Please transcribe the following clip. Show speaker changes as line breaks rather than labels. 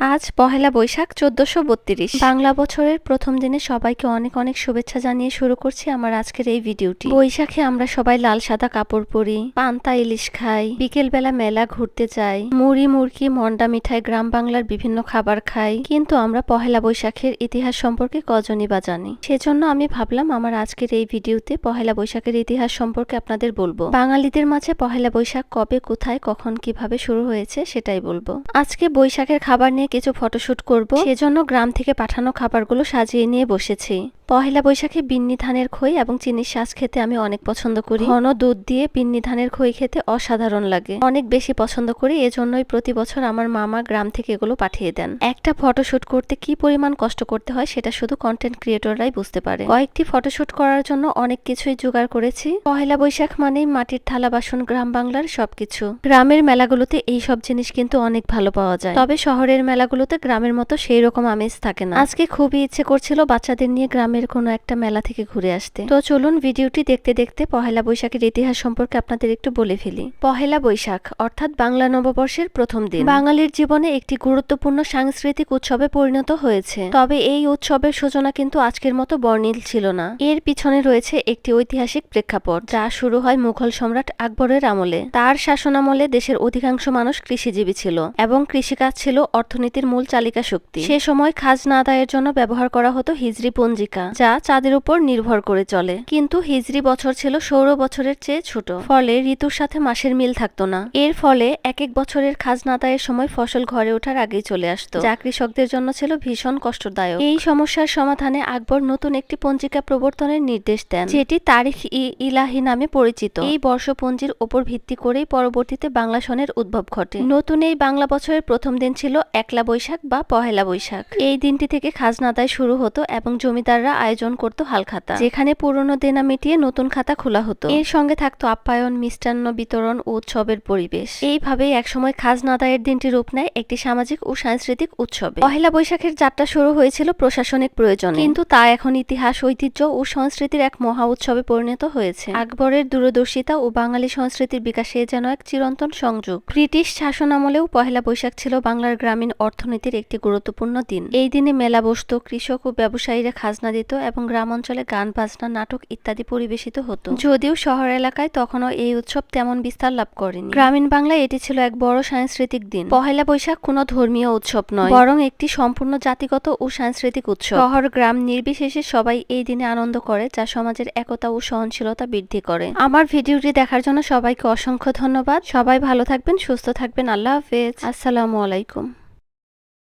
আজ পহেলা বৈশাখ চোদ্দশো বত্রিশ। বাংলা বছরের প্রথম দিনে সবাইকে অনেক অনেক শুভেচ্ছা জানিয়ে শুরু করছি আমার আজকের এই ভিডিওটি। বৈশাখে আমরা সবাই লাল সাদা কাপড় পরি, পান্তা ইলিশ খাই বিকেল বেলা মেলা ঘুরতে যাই, মুড়ি মুরকি মন্ডা মিঠাই, গ্রাম বাংলার বিভিন্ন খাবার খাই। কিন্তু আমরা পহেলা বৈশাখের ইতিহাস সম্পর্কে কজনই বা জানি? সেজন্য আমি ভাবলাম আমার আজকের এই ভিডিওতে পহেলা বৈশাখের ইতিহাস সম্পর্কে আপনাদের বলব। বাঙালিদের মাঝে পহেলা বৈশাখ কবে, কোথায়, কখন, কীভাবে শুরু হয়েছে সেটাই বলব। আজকে বৈশাখের খাবার নিয়ে কিছু ফটোশুট করব সেজন্য গ্রাম থেকে পাঠানো খাবারগুলো সাজিয়ে নিয়ে বসেছি। পহেলা বৈশাখে বিন্নি ধানের খই এবং চিনির শাঁস খেতে আমি অনেক পছন্দ করি। ঘন দুধ দিয়ে বিন্নি ধানের খই খেতে অসাধারণ লাগে। অনেক বেশি পছন্দ করি, এজন্যই প্রতি বছর আমার মামা গ্রাম থেকে এগুলো পাঠিয়ে দেন। একটা ফটোশুট করতে কি পরিমাণ কষ্ট করতে হয় সেটা শুধু কন্টেন্ট ক্রিয়েটররাই বুঝতে পারে। কয়েকটি ফটোশুট করার জন্য অনেক কিছুই জোগাড় করেছি। পহেলা বৈশাখ মানেই মাটির থালা, বাসন, গ্রাম বাংলার সবকিছু। গ্রামের মেলাগুলোতে এই সব জিনিস কিন্তু অনেক ভালো পাওয়া যায়। তবে শহরের মেলাগুলোতে গ্রামের মতো সেই রকম আমেজ থাকে না। আজকে খুবই ইচ্ছে করছিল বাচ্চাদের নিয়ে গ্রামের কোনো একটা মেলা থেকে ঘুরে আসতে। তো চলুন ভিডিওটি দেখতে দেখতে পহেলা বৈশাখের ইতিহাস সম্পর্কে আপনাদের একটু বলে ফেলি। পহেলা বৈশাখ, অর্থাৎ বাংলা নববর্ষের প্রথম দিন। বাঙালির জীবনে একটি গুরুত্বপূর্ণ সাংস্কৃতিক উৎসবে পরিণত হয়েছে। তবে এই উৎসবের সূচনা কিন্তু আজকের মতো বর্ণিল ছিল না। এর পিছনে রয়েছে একটি ঐতিহাসিক প্রেক্ষাপট, যা শুরু হয় মুঘল সম্রাট আকবরের আমলে। তার শাসনামলে দেশের অধিকাংশ মানুষ কৃষিজীবী ছিল এবং কৃষিকাজ ছিল অর্থনীতির মূল চালিকা শক্তি সে সময় খাজনা আদায়ের জন্য ব্যবহার করা হতো হিজরি পঞ্জিকা। যা চাঁদের উপর নির্ভর করে চলে। কিন্তু হিজরি বছর ছিল সৌর বছরের চেয়ে ছোট। ফলে ঋতুর সাথে মাসের মিল থাকতো না। এর ফলে এক এক বছরের খাজনা আদায়ের সময় ফসল ঘরে ওঠার আগেই চলে আসতো। যা কৃষকদের জন্য ছিল ভীষণ কষ্টদায়ক। এই সমস্যার সমাধানে আকবর নতুন একটি পঞ্জিকা প্রবর্তনের নির্দেশ দেন, যেটি তারিখ ই ইলাহি নামে পরিচিত। এই বর্ষপঞ্জির ওপর ভিত্তি করেই পরবর্তীতে বাংলা সনের উদ্ভব ঘটে। নতুন এই বাংলা বছরের প্রথম দিন ছিল একলা বৈশাখ বা পহেলা বৈশাখ। এই দিনটি থেকে খাজনা আদায় শুরু হতো এবং জমিদাররা আয়োজন করত হালখাতা যেখানে পুরনো দেনা মিটিয়ে নতুন খাতা খোলা হতো। এর সঙ্গে থাকতো আপ্যায়ন, মিষ্টান্ন, বিতরণ ও উৎসবের পরিবেশ। এইভাবেই একসময় খাজনা আদায়ের দিনটি রূপ নেয় একটি সামাজিক ও সাংস্কৃতিক উৎসবে। পহেলা বৈশাখের যাত্রা শুরু হয়েছিল প্রশাসনিক প্রয়োজন। কিন্তু তা এখন ইতিহাস, ঐতিহ্য ও সংস্কৃতির এক মহা উৎসবে পরিণত হয়েছে। আকবরের দূরদর্শিতা ও বাঙালি সংস্কৃতির বিকাশে যেন এক চিরন্তন সংযোগ। ব্রিটিশ শাসন আমলেও পহেলা বৈশাখ ছিল বাংলার গ্রামীণ অর্থনীতির একটি গুরুত্বপূর্ণ দিন। এই দিনে মেলা বসত কৃষক ও ব্যবসায়ীরা খাজনা দিত। এবং গ্রাম অঞ্চলে গান বাজনা নাটক ইত্যাদি পরিবেশিত হতো। যদিও শহর এলাকায় তখনও এই উৎসব তেমন বিস্তার লাভ করেনি। গ্রামীণ বাংলায় এটি ছিল এক বড় সাংস্কৃতিক দিন। পহেলা বৈশাখ কোনো ধর্মীয় উৎসব নয় বরং একটি সম্পূর্ণ জাতিগত ও সাংস্কৃতিক উৎসব। শহর গ্রাম নির্বিশেষে সবাই এই দিনে আনন্দ করে যা সমাজের একতা ও সহনশীলতা বৃদ্ধি করে। আমার ভিডিওটি দেখার জন্য সবাইকে অসংখ্য ধন্যবাদ। সবাই ভালো থাকবেন সুস্থ থাকবেন। আল্লাহ হাফেজ। আসসালামু আলাইকুম।